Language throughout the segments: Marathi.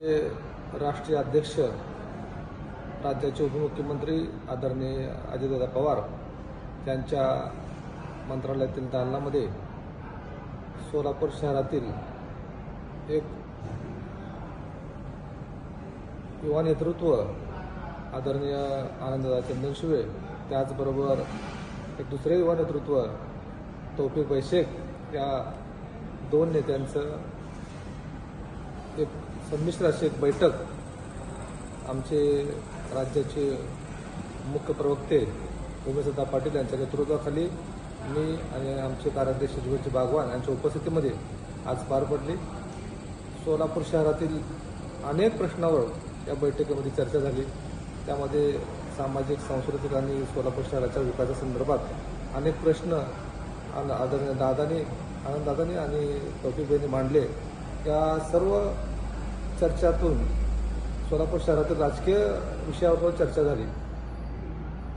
राष्ट्रीय अध्यक्ष राज्याचे उपमुख्यमंत्री आदरणीय अजितदादा पवार यांच्या मंत्रालयातील दालनामध्ये सोलापूर शहरातील एक युवा नेतृत्व आदरणीय आनंददा चंदनशिवे त्याचबरोबर एक दुसरे युवा नेतृत्व तौफिक बैशेख या दोन नेत्यांचं एक संमिश्र अशी एक बैठक आमचे राज्याचे मुख्य प्रवक्ते उमेशदा पाटील यांच्या नेतृत्वाखाली मी आणि आमचे कार्याध्यक्ष जुगलजी बागवान यांच्या उपस्थितीमध्ये आज पार पडली. सोलापूर शहरातील अनेक प्रश्नावर या बैठकीमध्ये चर्चा झाली. त्यामध्ये सामाजिक सांस्कृतिक आणि सोलापूर शहराच्या विकासासंदर्भात अनेक प्रश्न आदरणीय दादानी आनंददादानी आणि तौफिकबाईंनी मांडले. या सर्व चर्चातून सोलापूर शहरातील राजकीय विषयावर चर्चा झाली.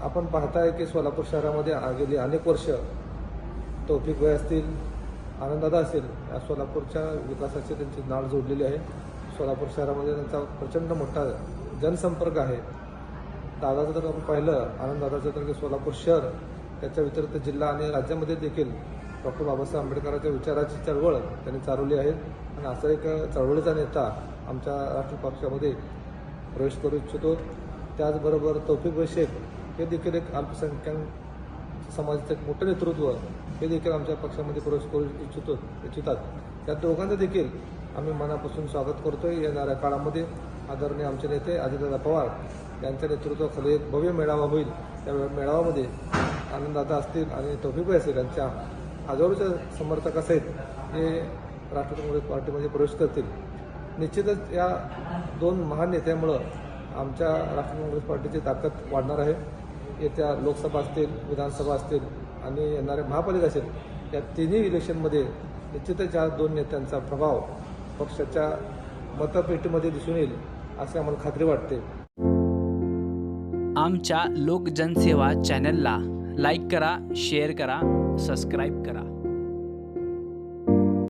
आपण पाहताय की सोलापूर शहरामध्ये आ- गेली अनेक वर्ष तौफिक भाई असतील आनंददादा असतील या सोलापूरच्या विकासाची त्यांची नाळ जोडलेली आहे. सोलापूर शहरामध्ये त्यांचा प्रचंड मोठा जनसंपर्क आहे. दादाचं जर आपण पाहिलं आनंददादाचं तर की सोलापूर शहर त्याच्या व्यतिरिक्त जिल्हा आणि राज्यामध्ये देखील डॉक्टर बाबासाहेब आंबेडकरांच्या विचाराची चळवळ त्यांनी चालवली आहे. आणि असा एक चळवळीचा नेता आमच्या राष्ट्रीय पक्षामध्ये प्रवेश करू इच्छितो. त्याचबरोबर तौफिक शेख हे देखील एक अल्पसंख्याक समाजाचं एक मोठं नेतृत्व हे देखील आमच्या पक्षामध्ये प्रवेश करू इच्छितो इच्छितात. त्या दोघांचं देखील आम्ही मनापासून स्वागत करतोय. येणाऱ्या काळामध्ये आदरणीय आमचे नेते अजितदादा पवार यांच्या नेतृत्वाखाली एक भव्य मेळावा होईल. त्या मेळाव्यामध्ये आनंददादा असतील आणि तौफिकभाई असेल यांच्या हजारोच्या समर्थक असेल हे राष्ट्रवादी काँग्रेस पार्टीमध्ये प्रवेश करतील. निश्चितच या दोन महान नेत्यामुळं आमच्या राष्ट्रीय काँग्रेस पार्टीची ताकद वाढणार आहे. येत्या लोकसभा असतील विधानसभा असतील आणि येणाऱ्या महापालिका असेल या तिन्ही इलेक्शनमध्ये निश्चितच या दोन नेत्यांचा प्रभाव पक्षाच्या मतपेटीमध्ये दिसून येईल असे आम्हाला खात्री वाटते. आमच्या लोकजनसेवा चॅनलला लाईक करा शेअर करा सबस्क्राईब करा.